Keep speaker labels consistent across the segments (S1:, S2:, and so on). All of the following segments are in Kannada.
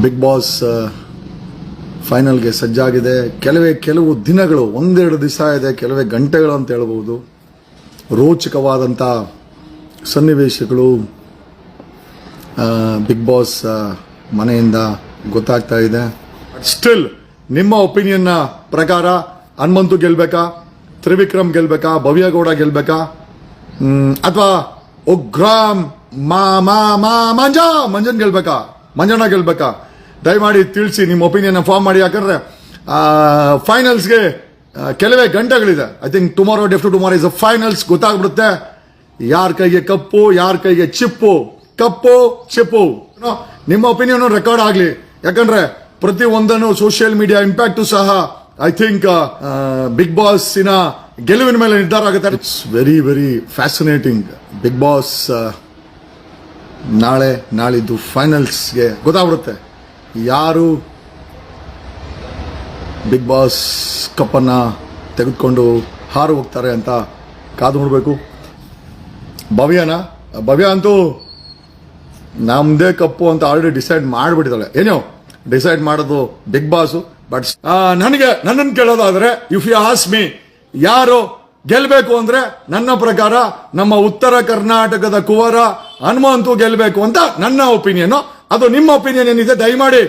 S1: ಬಿಗ್ ಬಾಸ್ ಫೈನಲ್ಗೆ ಸಜ್ಜಾಗಿದೆ. ಕೆಲವೇ ಕೆಲವು ದಿನಗಳು, ಒಂದೆರಡು ದಿವಸ ಇದೆ, ಕೆಲವೇ ಗಂಟೆಗಳು ಅಂತ ಹೇಳ್ಬೋದು. ರೋಚಕವಾದಂಥ ಸನ್ನಿವೇಶಗಳು ಬಿಗ್ ಬಾಸ್ ಮನೆಯಿಂದ ಗೊತ್ತಾಗ್ತಾ ಇದೆ. ಸ್ಟಿಲ್ ನಿಮ್ಮ ಒಪಿನಿಯನ್ನ ಪ್ರಕಾರ, ಹನುಮಂತು ಗೆಲ್ಬೇಕಾ? ತ್ರಿವಿಕ್ರಮ್ ಗೆಲ್ಬೇಕಾ? ಭವ್ಯಗೌಡ ಗೆಲ್ಬೇಕಾ? ಅಥವಾ ಉಗ್ರಾಮ್ ಮಾ ಮಾ ಮಾ, ಮಂಜಾ, ಮಂಜನ್ ಗೆಲ್ಬೇಕಾ? ಮಂಜಣ್ಣ ಗೆಲ್ಬೇಕಾ? ದಯಮಾಡಿ ತಿಳಿಸಿ ನಿಮ್ಮ ಒಪಿನಿಯನ್ ಫಾರ್ಮ್ ಮಾಡಿ. ಯಾಕಂದ್ರೆ ಫೈನಲ್ಸ್ಗೆ ಕೆಲವೇ ಗಂಟೆಗಳಿದೆ. I think tomorrow deft tomorrow is a finals ಗೊತ್ತಾಗ್ಬಿಡುತ್ತೆ. ಯಾರ ಕೈಗೆ ಕಪ್ಪು, ಯಾರ ಕೈಗೆ ಚಿಪ್ಪು? ಕಪ್ಪು, ಚಿಪ್ಪು. ನಿಮ್ಮ ಒಪಿನಿಯನ್ ರೆಕಾರ್ಡ್ ಆಗಲಿ. ಯಾಕಂದ್ರೆ, ಪ್ರತಿ ಒಂದನ್ನು ಸೋಷಿಯಲ್ ಮೀಡಿಯಾ ಇಂಪ್ಯಾಕ್ಟು ಸಹ ಐ ಥಿಂಕ್ ಬಿಗ್ ಬಾಸ್ ಇನ ಗೆಲುವಿನ ಮೇಲೆ ನಿರ್ಧಾರ ಆಗುತ್ತೆ. It's very very fascinating Bigg Boss ನಾಳೆ, ನಾಳಿದ್ದು ಫೈನಲ್ಸ್ಗೆ ಗೊತ್ತಾಗ್ಬಿಡುತ್ತೆ. ಯಾರು ಬಿಗ್ ಬಾಸ್ ಕಪ್ಪನ್ನು ತೆಗೆದುಕೊಂಡು ಹಾರು ಹೋಗ್ತಾರೆ ಅಂತ ಕಾದು ನೋಡಬೇಕು ಭವ್ಯನ? ಭವ್ಯ ಅಂತೂ ನಮ್ಮದೇ ಕಪ್ಪು ಅಂತ ಆಲ್ರೆಡಿ ಡಿಸೈಡ್ ಮಾಡಿಬಿಟ್ಟಿದ್ದಾಳೆ. ಏನೋ ಡಿಸೈಡ್ ಮಾಡೋದು ಬಿಗ್ ಬಾಸು ಬಟ್ ನನಗೆ, ನನ್ನನ್ನು ಕೇಳೋದಾದರೆ ಇಫ್ ಯು ಆಸ್ ಮೀ ಯಾರು ಗೆಲ್ಬೇಕು ಅಂದ್ರೆ ನನ್ನ ಪ್ರಕಾರ ನಮ್ಮ ಉತ್ತರ ಕರ್ನಾಟಕದ ಕುವರ ಹನುಮಂತು ಗೆಲ್ಬೇಕು ಅಂತ ನನ್ನ ಒಪಿನಿಯನ್. ಅದು ನಿಮ್ಮ ಒಪಿನಿಯನ್ ಏನಿದೆ ದಯಮಾಡಿ.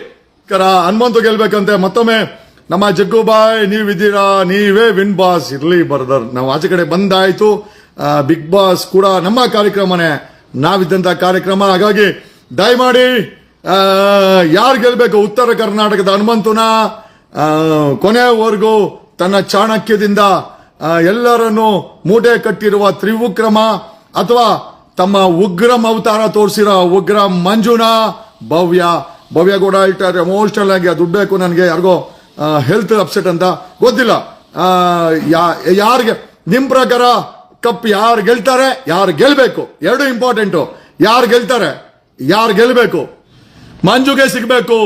S1: ಕರ, ಹನುಮಂತು ಗೆಲ್ಬೇಕಂತೆ ಮತ್ತೊಮ್ಮೆ. ನಮ್ಮ ಜಗ್ಗುಬಾಯ್ ನೀವಿದ್ದೀರಾ ನೀವೇ ವಿನ್ ಬಾಸ್ ಇರ್ಲಿ ಬರ್ದರ್. ನಾವು ಆಚೆ ಕಡೆ ಬಂದಾಯ್ತು. ಬಿಗ್ ಬಾಸ್ ಕೂಡ ನಮ್ಮ ಕಾರ್ಯಕ್ರಮನೇ. ನಾವಿದ್ದಂತ ಕಾರ್ಯಕ್ರಮ. ಹಾಗಾಗಿ ದಯಮಾಡಿ ಯಾರು ಗೆಲ್ಬೇಕು? ಉತ್ತರ ಕರ್ನಾಟಕದ ಹನುಮಂತುನ ಕೊನೆವರೆಗೂ ತನ್ನ ಚಾಣಕ್ಯದಿಂದ ಎಲ್ಲರನ್ನು ಮೂಟೆ ಕಟ್ಟಿರುವ ತ್ರಿವಿಕ್ರಮ ಅಥವಾ ತಮ್ಮ ಉಗ್ರಂ ಅವತಾರ ತೋರಿಸಿರೋ ಉಗ್ರ ಮಂಜುನಾ ಭವ್ಯ. ಭವ್ಯ ಕೂಡ ಇಟ್ಟಾರೆ ಎಮೋಷನಲ್ ಆಗಿ ದುಡ್ಡು ಬೇಕು ನನಗೆ, ಯಾರಿಗೋ ಹೆಲ್ತ್ ಅಪ್ಸೆಟ್ ಅಂತ. ಗೊತ್ತಿಲ್ಲ. ಯಾರಿಗೆ ನಿಮ್ಮ ಪ್ರಕಾರ ಕಪ್ ಯಾರು ಗೆಲ್ತಾರೆ, ಯಾರು ಗೆಲ್ಬೇಕು? ಎರಡು ಇಂಪಾರ್ಟೆಂಟು ಯಾರು ಗೆಲ್ತಾರೆ, ಯಾರು ಗೆಲ್ಬೇಕು? ಮಂಜುಗೆ ಸಿಗಬೇಕು.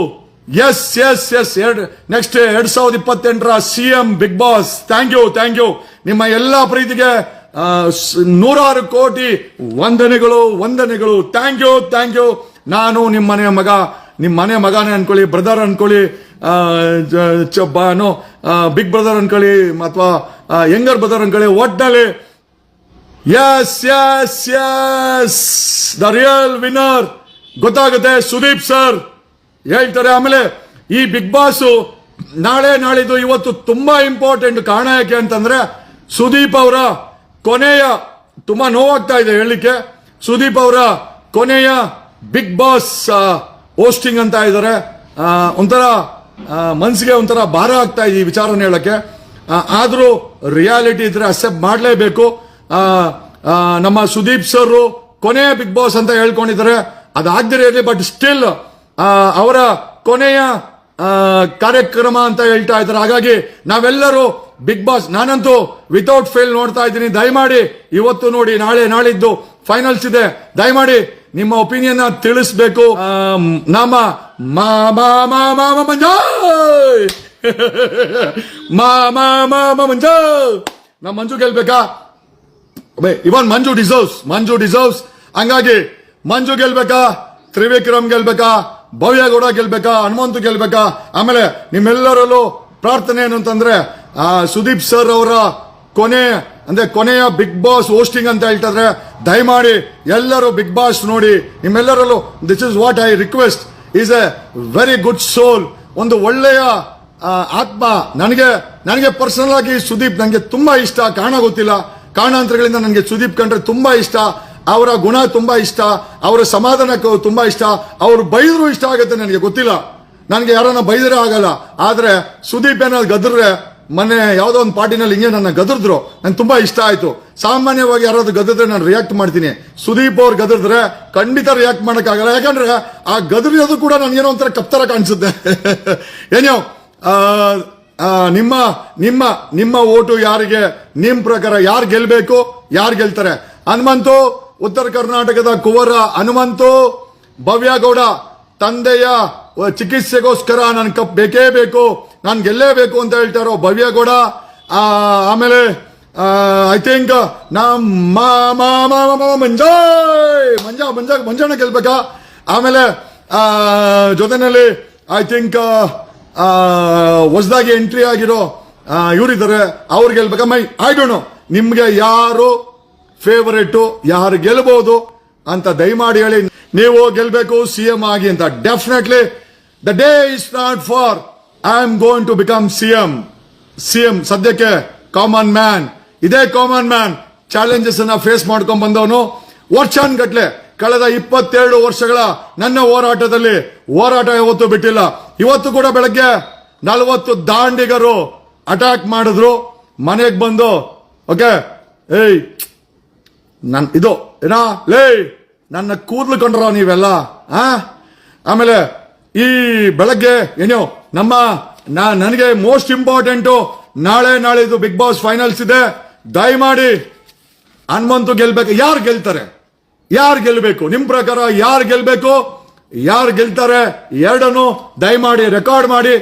S1: ಎಸ್ ಎಸ್ ಎಸ್ ಎರಡು ನೆಕ್ಸ್ಟ್ ಎರಡ್ ಸಾವಿರದ ಇಪ್ಪತ್ತೆಂಟರ C M Bigg Boss thank you thank you ನಿಮ್ಮ ಎಲ್ಲ ಪ್ರೀತಿಗೆ ನೂರಾರು ಕೋಟಿ ವಂದನೆಗಳು ವಂದನೆಗಳು. ಥ್ಯಾಂಕ್ ಯು ಥ್ಯಾಂಕ್ ಯು ನಾನು ನಿಮ್ಮ ಮನೆಯ ಮಗ, ನಿಮ್ಮ ಮನೆ ಮಗನೇ ಅನ್ಕೊಳ್ಳಿ ಬ್ರದರ್ ಅನ್ಕೊಳ್ಳಿ ನೋ ಬಿಗ್ ಬ್ರದರ್ ಅನ್ಕೊಳ್ಳಿ, ಅಥವಾ ಯಂಗರ್ ಬ್ರದರ್ ಅನ್ಕೊಳ್ಳಿ. ಒಟ್ಟಲ್ಲಿ S S S the real winner ಗೊತ್ತಾಗುತ್ತೆ ಸುದೀಪ್ ಸರ್ ಹೇಳ್ತಾರೆ ಆಮೇಲೆ ಈ ಬಿಗ್ ಬಾಸ್ ನಾಳೆ ನಾಳಿದ್ದು ಇವತ್ತು ತುಂಬಾ ಇಂಪಾರ್ಟೆಂಟ್ ಕಾರಣ ಯಾಕೆ ಅಂತಂದ್ರೆ ಸುದೀಪ್ ಅವರ ಕೊನೆಯ ತುಂಬಾ ನೋವಾಗ್ತಾ ಇದೆ ಹೇಳಲಿಕ್ಕೆ. ಸುದೀಪ್ ಅವರ ಕೊನೆಯ ಬಿಗ್ ಬಾಸ್ ಹೋಸ್ಟಿಂಗ್ ಅಂತ ಇದ್ದಾರೆ. ಒಂಥರ ಮನಸ್ಸಿಗೆ ಒಂಥರ ಭಾರ ಆಗ್ತಾ ಇದೆ ಈ ವಿಚಾರನ ಹೇಳಕ್ಕೆ. ಆದರೂ ರಿಯಾಲಿಟಿ ಇದ್ರೆ ಅಕ್ಸೆಪ್ಟ್ ಮಾಡಲೇಬೇಕು. ನಮ್ಮ ಸುದೀಪ್ ಸರ್ ಕೊನೆಯ ಬಿಗ್ ಬಾಸ್ ಅಂತ ಹೇಳ್ಕೊಂಡಿದ್ದಾರೆ. ಅದಾಗದಿರಲಿ ಬಟ್ ಸ್ಟಿಲ್ ಅವರ ಕೊನೆಯ ಕಾರ್ಯಕ್ರಮ ಅಂತ ಹೇಳ್ತಾ ಇದ್ದಾರೆ. ಹಾಗಾಗಿ ನಾವೆಲ್ಲರೂ ಬಿಗ್ ಬಾಸ್ ನಾನಂತೂ ವಿತೌಟ್ ಫೇಲ್ ನೋಡ್ತಾ ಇದ್ದೀನಿ. ದಯಮಾಡಿ ಇವತ್ತು ನೋಡಿ, ನಾಳೆ ನಾಳಿದ್ದು ಫೈನಲ್ಸ್ ಇದೆ. ದಯಮಾಡಿ ನಿಮ್ಮ ಒಪಿನಿಯನ್ ತಿಳಿಸ್ಬೇಕು. ನಮ್ಮ ಮಂಜು ನಮ್ಮ ಮಂಜು ಗೆಲ್ಬೇಕಾ? ಇವನ್ ಮಂಜು ಡಿಸರ್ವ್ಸ್ ಮಂಜು ಡಿಸರ್ವ್ಸ್ ಹಂಗಾಗಿ ಮಂಜು ಗೆಲ್ಬೇಕಾ? ತ್ರಿವಿಕ್ರಮ್ ಗೆಲ್ಬೇಕಾ? ಭವ್ಯ ಗೌಡ ಗೆಲ್ಬೇಕಾ, ಹನುಮಂತು ಗೆಲ್ಬೇಕಾ? ಆಮೇಲೆ ನಿಮ್ಮೆಲ್ಲರಲ್ಲೂ ಪ್ರಾರ್ಥನೆ ಏನು ಅಂತಂದ್ರೆ ಸುದೀಪ್ ಸರ್ ಅವರ ಕೊನೆ, ಅಂದ್ರೆ ಕೊನೆಯ ಬಿಗ್ ಬಾಸ್ ಹೋಸ್ಟಿಂಗ್ ಅಂತ ಹೇಳ್ತಿದ್ರೆ, ದಯಮಾಡಿ ಎಲ್ಲರೂ ಬಿಗ್ ಬಾಸ್ ನೋಡಿ, ನಿಮ್ಮೆಲ್ಲರಲ್ಲೂ this is what I request is a very good soul ಒಂದು ಒಳ್ಳೆಯ ಆತ್ಮ. ನನಗೆ ನನಗೆ ಪರ್ಸನಲ್ ಆಗಿ ಸುದೀಪ್ ನನಗೆ ತುಂಬಾ ಇಷ್ಟ. ಕಾರಣ ಗೊತ್ತಿಲ್ಲ. ಕಾರಣಾಂತರಗಳಿಂದ ನನಗೆ ಸುದೀಪ್ ಕಂಡ್ರೆ ತುಂಬಾ ಇಷ್ಟ. ಅವರ ಗುಣ ತುಂಬಾ ಇಷ್ಟ, ಅವರ ಸಮಾಧಾನ ತುಂಬಾ ಇಷ್ಟ, ಅವರು ಬೈದ್ರು ಇಷ್ಟ ಆಗುತ್ತೆ ನನಗೆ, ಗೊತ್ತಿಲ್ಲ. ನನಗೆ ಯಾರನ್ನ ಬೈದ್ರೆ ಆಗಲ್ಲ. ಆದ್ರೆ ಸುದೀಪ್ ಏನಾದ್ರು ಗದ್ರೆ ಮೊನ್ನೆ ಯಾವುದೋ ಒಂದು ಪಾರ್ಟಿನಲ್ಲಿ ಹಿಂಗೆ ನನ್ನ ಗದರ್ದ್ರು, ನಂಗೆ ತುಂಬಾ ಇಷ್ಟ ಆಯ್ತು. ಸಾಮಾನ್ಯವಾಗಿ ಯಾರಾದ್ರೂ ಗದ್ರೆ ನಾನು ರಿಯಾಕ್ಟ್ ಮಾಡ್ತೀನಿ. ಸುದೀಪ್ ಅವ್ರು ಗದರಿದ್ರೆ ಖಂಡಿತ ರಿಯಾಕ್ಟ್ ಮಾಡೋಕ್ಕಾಗಲ್ಲ. ಯಾಕಂದ್ರೆ ಆ ಗದರಿಯೋದು ಕೂಡ ನನಗೇನೋ ಒಂಥರ ಕಪ್ತರ ಕಾಣಿಸುತ್ತೆ. ಏನೋ ನಿಮ್ಮ ನಿಮ್ಮ ನಿಮ್ಮ ಓಟು ಯಾರಿಗೆ, ನಿಮ್ ಪ್ರಕಾರ ಯಾರು ಗೆಲ್ಬೇಕು, ಯಾರು ಗೆಲ್ತಾರೆ? ಹನುಮಂತು ಉತ್ತರ ಕರ್ನಾಟಕದ ಕುವರ ಹನುಮಂತು ಭವ್ಯಗೌಡ ತಂದೆಯ ಚಿಕಿತ್ಸೆಗೋಸ್ಕರ ನನ್ ಕಪ್ ಬೇಕೇ ಬೇಕು, ನಾನು ಗೆಲ್ಲೇಬೇಕು ಅಂತ ಹೇಳ್ತಾರೋ ಭವ್ಯಗೌಡ. ಆಮೇಲೆ ಐ ಥಿಂಕ್ ನಮ್ಮ ಮಂಜಾಯ್! ಮಂಜ ಮಂಜ ಮಂಜಾನ ಗೆಲ್ಬೇಕಾ? ಆಮೇಲೆ ಜೊತೆನಲ್ಲಿ ಐ ಥಿಂಕ್ ಹೊಸದಾಗಿ ಎಂಟ್ರಿ ಆಗಿರೋ ಇವರಿದ್ದಾರೆ, ಅವ್ರು ಮೈ ಐ ಡೋಂಟ್ ನೋ ನಿಮ್ಗೆ ಯಾರು ಫೇವರೇಟು ಯಾರು ಗೆಲ್ಲಬಹುದು ಅಂತ ದಯಮಾಡಿ ಹೇಳಿ. ನೀವು ಗೆಲ್ಬೇಕು ಸಿ ಎಂ ಆಗಿ ಅಂತ. Definitely the day is not for I am going to become C M C M ಸದ್ಯಕ್ಕೆ ಕಾಮನ್ ಮ್ಯಾನ್ ಇದೇ ಕಾಮನ್ ಮ್ಯಾನ್ ಚಾಲೆಂಜಸ್ ಅನ್ನ ಫೇಸ್ ಮಾಡ್ಕೊಂಡ್ ಬಂದವನು. ವರ್ಷಾನ್ಗಟ್ಲೆ ಕಳೆದ ಇಪ್ಪತ್ತೆರಡು ವರ್ಷಗಳ ನನ್ನ ಹೋರಾಟದಲ್ಲಿ, ಹೋರಾಟ ಯಾವತ್ತೂ ಬಿಟ್ಟಿಲ್ಲ. ಇವತ್ತು ಕೂಡ ಬೆಳಗ್ಗೆ ನಲವತ್ತು ದಾಂಡಿಗರು ಅಟ್ಯಾಕ್ ಮಾಡಿದ್ರು. ಮನೆಗೆ ಬಂದು ಓಕೆ ಏಯ್ ನನ್, ಇದು, ಏನೋ ಲೇ ನನ್ನ ಕೂದಲು ಕಂಡ್ರ ನೀವೆಲ್ಲ, ಆ? ಆಮೇಲೆ ಈ ಬೆಳಗ್ಗೆ, ಏನೋ, ನಮ್ಮ, ನಾ, ನನಗೆ ಮೋಸ್ಟ್ ಇಂಪಾರ್ಟೆಂಟು ನಾಳೆ ನಾಳೆ ಇದು ಬಿಗ್ ಬಾಸ್ ಫೈನಲ್ಸ್ ಇದೆ. ದಯಮಾಡಿ ಹನುಮಂತು ಗೆಲ್ಬೇಕು. ಯಾರು ಗೆಲ್ತಾರೆ? ಯಾರು ಗೆಲ್ಬೇಕು? ನಿಮ್ ಪ್ರಕಾರ ಯಾರು ಗೆಲ್ಬೇಕು? ಯಾರು ಗೆಲ್ತಾರೆ? ಎರಡನ್ನು ದಯಮಾಡಿ ರೆಕಾರ್ಡ್ ಮಾಡಿ.